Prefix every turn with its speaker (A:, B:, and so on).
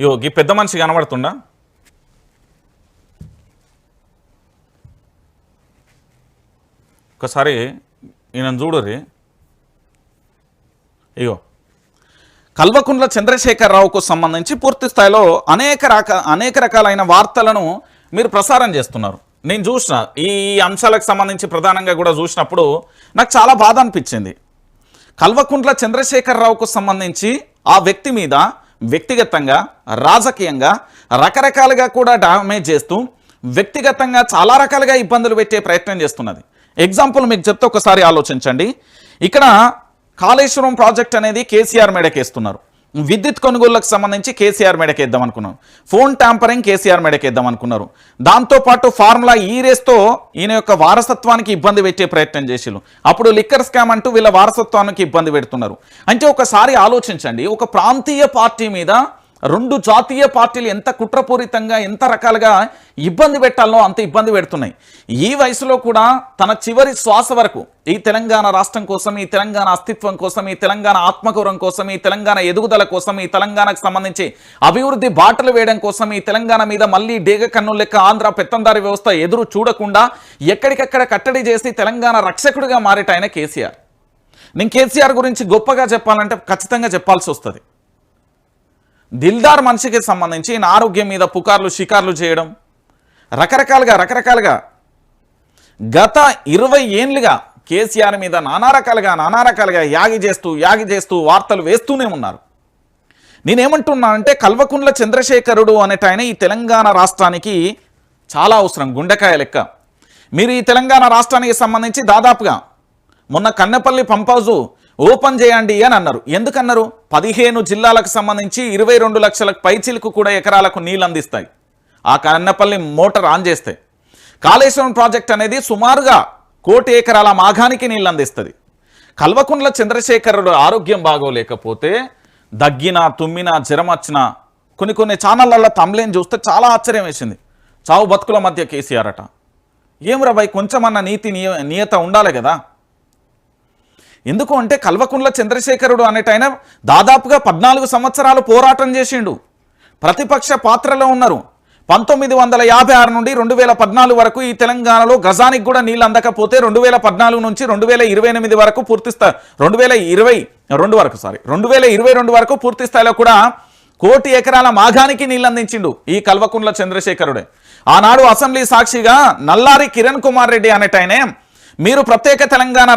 A: ఇగో ఈ పెద్ద మనిషి కనబడుతుండా? ఒకసారి ఈయన చూడరి ఇగో కల్వకుంట్ల చంద్రశేఖరరావుకు సంబంధించి పూర్తి స్థాయిలో అనేక రక అనేక రకాలైన వార్తలను మీరు ప్రసారం చేస్తున్నారు. నేను చూసిన ఈ అంశాలకు సంబంధించి ప్రధానంగా కూడా చూసినప్పుడు నాకు చాలా బాధ అనిపించింది. కల్వకుంట్ల చంద్రశేఖరరావుకు సంబంధించి ఆ వ్యక్తి మీద వ్యక్తిగతంగా రాజకీయంగా రకరకాలుగా కూడా డామేజ్ చేస్తూ వ్యక్తిగతంగా చాలా రకాలుగా ఇబ్బందులు పెట్టే ప్రయత్నం చేస్తున్నది. ఎగ్జాంపుల్ మీకు చెప్తే ఒకసారి ఆలోచించండి. ఇక్కడ కాళేశ్వరం ప్రాజెక్ట్ అనేది కేసీఆర్ మేడకేస్తున్నారు. విద్యుత్ కొనుగోళ్ళకు సంబంధించి కేసీఆర్ మెడకేద్దాం అనుకున్నారు. ఫోన్ ట్యాంపరింగ్ కేసీఆర్ మెడకేద్దాం అనుకున్నారు. దాంతోపాటు ఫార్ములా ఈ రేస్తో ఈయన యొక్క వారసత్వానికి ఇబ్బంది పెట్టే ప్రయత్నం చేసిరు అప్పుడు లిక్కర్ స్కామ్ అంటూ వీళ్ళ వారసత్వానికి ఇబ్బంది పెడుతున్నారు. అంటే ఒకసారి ఆలోచించండి. ఒక ప్రాంతీయ పార్టీ మీద రెండు జాతీయ పార్టీలు ఎంత కుట్రపూరితంగా ఎంత రకాలుగా ఇబ్బంది పెట్టాలో అంత ఇబ్బంది పెడుతున్నాయి. ఈ వయసులో కూడా తన చివరి శ్వాస వరకు ఈ తెలంగాణ రాష్ట్రం కోసం ఈ తెలంగాణ అస్తిత్వం కోసం ఈ తెలంగాణ ఆత్మగౌరవం కోసం ఈ తెలంగాణ ఎదుగుదల కోసం ఈ తెలంగాణకు సంబంధించి అభివృద్ధి బాటలు వేయడం కోసం ఈ తెలంగాణ మీద మళ్ళీ డేగ కన్ను లెక్క ఆంధ్ర పెత్తందారి వ్యవస్థ ఎదురు చూడకుండా ఎక్కడికక్కడ కట్టడి చేసి తెలంగాణ రక్షకుడిగా మారేట ఆయన కేసీఆర్. నేను కేసీఆర్ గురించి గొప్పగా చెప్పాలంటే ఖచ్చితంగా చెప్పాల్సి వస్తుంది. దిల్దార్ మనిషికి సంబంధించి ఈయన ఆరోగ్యం మీద పుకార్లు షికార్లు చేయడం. రకరకాలుగా రకరకాలుగా. గత ఇరవై ఏండ్లుగా కేసీఆర్ మీద నానా రకాలుగా నానా రకాలుగా యాగి చేస్తూ యాగి చేస్తూ వార్తలు వేస్తూనే ఉన్నారు. నేనేమంటున్నానంటే కల్వకుండ్ల చంద్రశేఖరుడు అనేట ఆయన ఈ తెలంగాణ రాష్ట్రానికి చాలా అవసరం గుండెకాయ లెక్క. మీరు ఈ తెలంగాణ రాష్ట్రానికి సంబంధించి దాదాపుగా మొన్న కన్నెపల్లి పంప్ ఓపెన్ చేయండి అని అన్నారు. ఎందుకన్నారు? పదిహేను జిల్లాలకు సంబంధించి ఇరవై రెండు లక్షలకు పైచిలకు కూడా ఎకరాలకు నీళ్ళు అందిస్తాయి. ఆ కన్నపల్లి మోటార్ ఆన్ చేస్తే కాళేశ్వరం ప్రాజెక్ట్ అనేది సుమారుగా కోటి ఎకరాల మాఘానికి నీళ్ళు అందిస్తుంది. కల్వకుండ్ల చంద్రశేఖరుడు ఆరోగ్యం బాగోలేకపోతే దగ్గినా తుమ్మిన జ్వరం వచ్చినా కొన్ని కొన్ని ఛానళ్ళల్లో తమ్లేని చూస్తే చాలా ఆశ్చర్యం వేసింది. చావు బతుకుల మధ్య కేసీఆర్ అట. ఏం భయ్ కొంచెమన్న నీతి నియ నియత ఉండాలి కదా? ఎందుకు అంటే కల్వకుండ్ల చంద్రశేఖరుడు అనేటైన దాదాపుగా పద్నాలుగు సంవత్సరాలు పోరాటం చేసిండు. ప్రతిపక్ష పాత్రలో ఉన్నారు. పంతొమ్మిది వందల యాభై ఆరు నుండి రెండు వేల పద్నాలుగు వరకు ఈ తెలంగాణలో గజానికి కూడా నీళ్ళు అందకపోతే రెండు వేల పద్నాలుగు నుంచి రెండు వేల ఇరవై ఎనిమిది వరకు పూర్తి స్థాయి రెండు వేల ఇరవై రెండు వరకు సారీ రెండు వేల ఇరవై రెండు వరకు పూర్తి స్థాయిలో కూడా కోటి ఎకరాల మాఘానికి నీళ్ళు అందించిండు ఈ కల్వకుండ్ల చంద్రశేఖరుడే. ఆనాడు అసెంబ్లీ సాక్షిగా నల్లారి కిరణ్ కుమార్ రెడ్డి అనేటైనే మీరు ప్రత్యేక తెలంగాణ